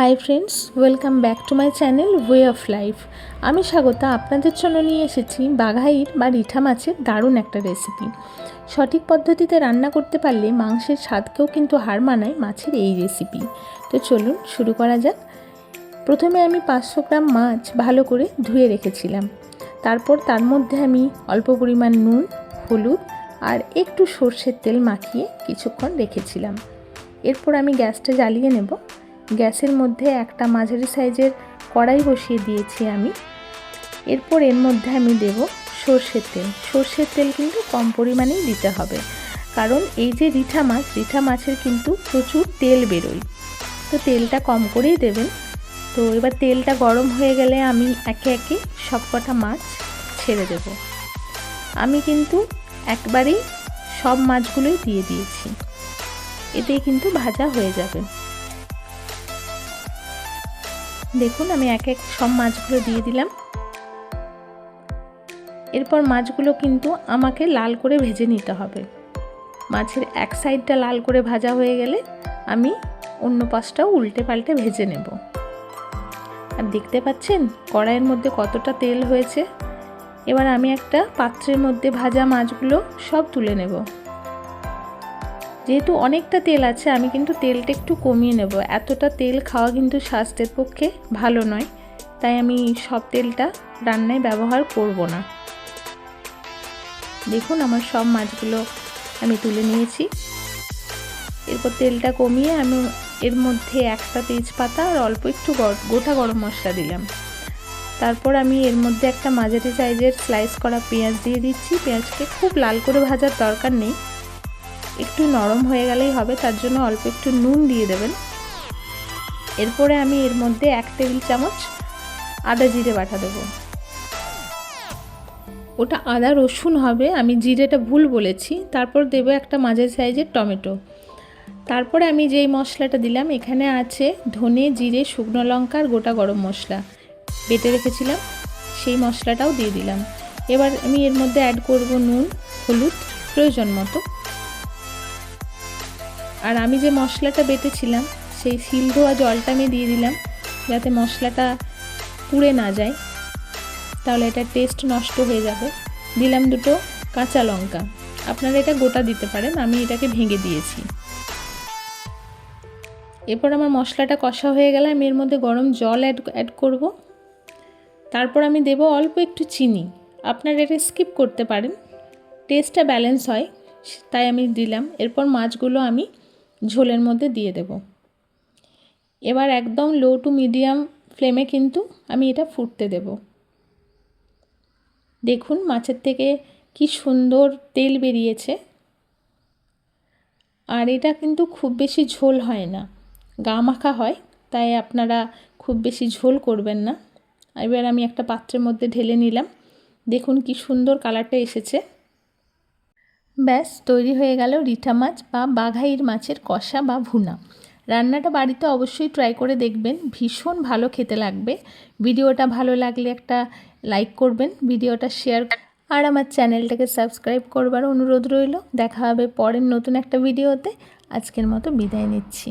Hi friends welcome back to my channel way of life আমি স্বাগতা আপনাদের জন্য নিয়ে এসেছি বাঘাইর বা রিঠা মাছের দারুণ একটা রেসিপি সঠিক পদ্ধতিতে রান্না করতে পারলে মাংসের স্বাদকেও কিন্তু হার মানায় মাছের এই রেসিপি তো চলুন শুরু করা যাক। প্রথমে আমি পাঁচশো গ্রাম মাছ ভালো করে ধুয়ে রেখেছিলাম। তারপর তার মধ্যে আমি অল্প পরিমাণ নুন, হলুদ আর একটু সর্ষের তেল মাখিয়ে কিছুক্ষণ রেখেছিলাম। এরপর আমি গ্যাসটা জ্বালিয়ে নেব। গ্যাসের মধ্যে একটা মাঝারি সাইজের কড়াই বসিয়ে দিয়েছি আমি। এরপর এর মধ্যে আমি দেব সর্ষের তেল। সর্ষের তেল কিন্তু কম পরিমাণেই দিতে হবে। কারণ এই যে রিঠা মাছ, রিঠা মাছের কিন্তু প্রচুর তেল বেরোয়। তো তেলটা কম করেই দেবেন। তো এবার তেলটা গরম হয়ে গেলে আমি একে একে সব কটা মাছ ছেড়ে দেব। আমি কিন্তু একবারেই সব মাছগুলোই দিয়ে দিয়েছি। এতেই কিন্তু ভাজা হয়ে যাবে। দেখুন, আমি এক এক সব মাছগুলো দিয়ে দিলাম। এরপর মাছগুলো কিন্তু আমাকে লাল করে ভেজে নিতে হবে। মাছের এক সাইডটা লাল করে ভাজা হয়ে গেলে আমি অন্য পাশটাও উল্টে পাল্টে ভেজে নেব। আর দেখতে পাচ্ছেন, কড়াইয়ের মধ্যে কতটা তেল হয়েছে। এবার আমি একটা পাত্রের মধ্যে ভাজা মাছগুলো সব তুলে নেব। যেহেতু অনেকটা তেল আছে, আমি কিন্তু তেলটা একটু কমিয়ে নেব। এতটা তেল খাওয়া কিন্তু স্বাস্থ্যের পক্ষে ভালো নয়, তাই আমি সব তেলটা রান্নায় ব্যবহার করব না। দেখুন আমার সব মাছগুলো আমি তুলে নিয়েছি। এরপর তেলটা কমিয়ে আমি এর মধ্যে একটা তেজপাতা আর অল্প একটু গোটা গরম মশলা দিলাম। তারপর আমি এর মধ্যে একটা মাঝারি সাইজের স্লাইস করা পেঁয়াজ দিয়ে দিচ্ছি। পেঁয়াজকে খুব লাল করে ভাজার দরকার নেই। একটু নরম হয়ে গেলেই হবে, তার জন্য অল্প একটু নুন দিয়ে দেবেন। এরপরে আমি এর মধ্যে এক টেবিল চামচ আদা জিরে বাটা দেবো। ওটা আদা রসুন হবে, আমি জিরেটা ভুল বলেছি। তারপর দেবো একটা মাঝের সাইজের টমেটো। তারপরে আমি যেই মশলাটা দিলাম, এখানে আছে ধনে, জিরে, শুকনো লঙ্কার গোটা গরম মশলা। বেটে রেখেছিলাম, সেই মশলাটাও দিয়ে দিলাম। এবার আমি এর মধ্যে অ্যাড করব নুন, হলুদ, প্রয়োজন মতো। আর আমি যে মশলাটা বেটেছিলাম, সেই শিল ধোয়া জলটা আমি দিয়ে দিলাম, যাতে মশলাটা পুড়ে না যায়। তাহলে এটা টেস্ট নষ্ট হয়ে যাবে। দিলাম দুটো কাঁচা লঙ্কা। আপনারা এটা গোটা দিতে পারেন, আমি এটাকে ভেঙে দিয়েছি। এরপর আমার মশলাটা কষা হয়ে গেলে আমি এর মধ্যে গরম জল অ্যাড অ্যাড করব। তারপর আমি দেব অল্প একটু চিনি। আপনারা এটা স্কিপ করতে পারেন। টেস্টটা ব্যালেন্স হয়, তাই আমি দিলাম। এরপর মাছগুলো আমি ঝোলের মধ্যে দিয়ে দেব। এবার একদম লো টু মিডিয়াম ফ্লেমে কিন্তু আমি এটা ফুটতে দেব। দেখুন মাছের থেকে কি সুন্দর তেল বেরিয়েছে। আর এটা কিন্তু খুব বেশি ঝোল হয় না। গা মাখা হয়, তাই আপনারা খুব বেশি ঝোল করবেন না। এবার আমি একটা পাত্রের মধ্যে ঢেলে নিলাম। দেখুন কি সুন্দর কালারটা এসেছে। ব্যাস, তৈরি হয়ে গেল রিঠা মাছ বা বাঘাইর মাছের কষা বা ভুনা। রান্নাটা বাড়িতে অবশ্যই ট্রাই করে দেখবেন, ভীষণ ভালো খেতে লাগবে। ভিডিওটা ভালো লাগলে একটা লাইক করবেন, ভিডিওটা শেয়ার আর আমার চ্যানেলটাকে সাবস্ক্রাইব করবার অনুরোধ রইল। দেখা হবে পরের নতুন একটা ভিডিওতে। আজকের মতো বিদায় নিচ্ছি।